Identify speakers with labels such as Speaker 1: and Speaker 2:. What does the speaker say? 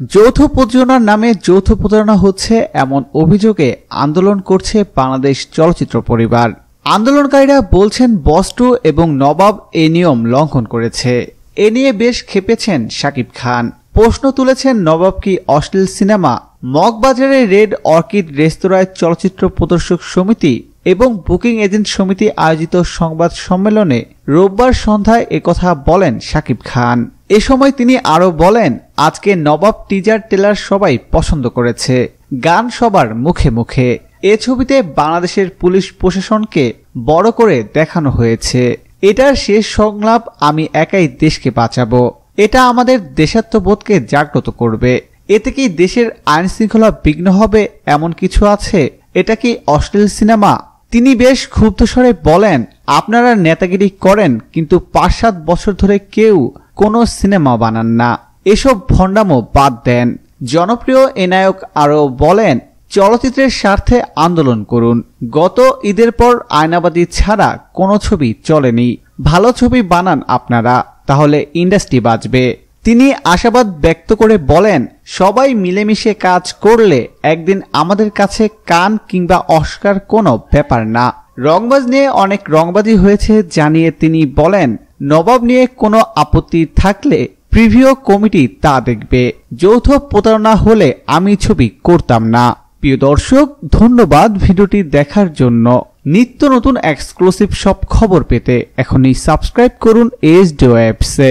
Speaker 1: যৌথ প্রযোজনার নামে যৌথ প্রতারণা হচ্ছে এমন অভিযোগে আন্দোলন করছে বাংলাদেশ চলচ্চিত্র পরিবার। আন্দোলনকারীরা বলছেন বস্টু এবং নবাব এ নিয়ম লঙ্ঘন করেছে। এ নিয়ে বেশ খেপেছেন শাকিব খান। প্রশ্ন তুলেছেন নবাব কি অশ্লীল সিনেমা, মগবাজারে রেড অর্কিড রেস্তোরাঁয় চলচ্চিত্র প্রদর্শক সমিতি এবং বুকিং এজেন্ট সমিতি আয়োজিত সংবাদ সম্মেলনে রোববার সন্ধ্যায় একথা বলেন শাকিব খান। এ সময় তিনি আরও বলেন, আজকে নবাব টিজার টেলার সবাই পছন্দ করেছে, গান সবার মুখে মুখে। এ ছবিতে বাংলাদেশের পুলিশ প্রশাসনকে বড় করে দেখানো হয়েছে। এটার শেষ সংলাপ আমি একাই দেশকে বাঁচাবো। এটা আমাদের দেশাত্মবোধকে জাগ্রত করবে। এতে কি দেশের আইন শৃঙ্খলা বিঘ্ন হবে এমন কিছু আছে? এটা কি অশ্লীল সিনেমা? তিনি বেশ ক্ষুব্ধ স্বরে বলেন, আপনারা নেতাগিরি করেন, কিন্তু পাঁচ সাত বছর ধরে কেউ কোনো সিনেমা বানান না। এসব ভণ্ডামো বাদ দেন। জনপ্রিয় এ নায়ক আরও বলেন, চলচ্চিত্রের স্বার্থে আন্দোলন করুন। গত ঈদের পর আয়নাবাদী ছাড়া কোনো ছবি চলেনি। ভালো ছবি বানান আপনারা, তাহলে ইন্ডাস্ট্রি বাঁচবে। তিনি আশাবাদ ব্যক্ত করে বলেন, সবাই মিলেমিশে কাজ করলে একদিন আমাদের কাছে কান কিংবা অস্কার কোনো ব্যাপার না। রংবাজ নিয়ে অনেক রংবাজি হয়েছে জানিয়ে তিনি বলেন নবাব নিয়ে কোনো আপত্তি থাকলে প্রিভিউ কমিটি তা দেখবে। যৌথ প্রতারণা হলে আমি ছবি করতাম না। প্রিয় দর্শক, ধন্যবাদ ভিডিওটি দেখার জন্য। নিত্য নতুন এক্সক্লুসিভ সব খবর পেতে এখনই সাবস্ক্রাইব করুন এস ডি ওয়েবসে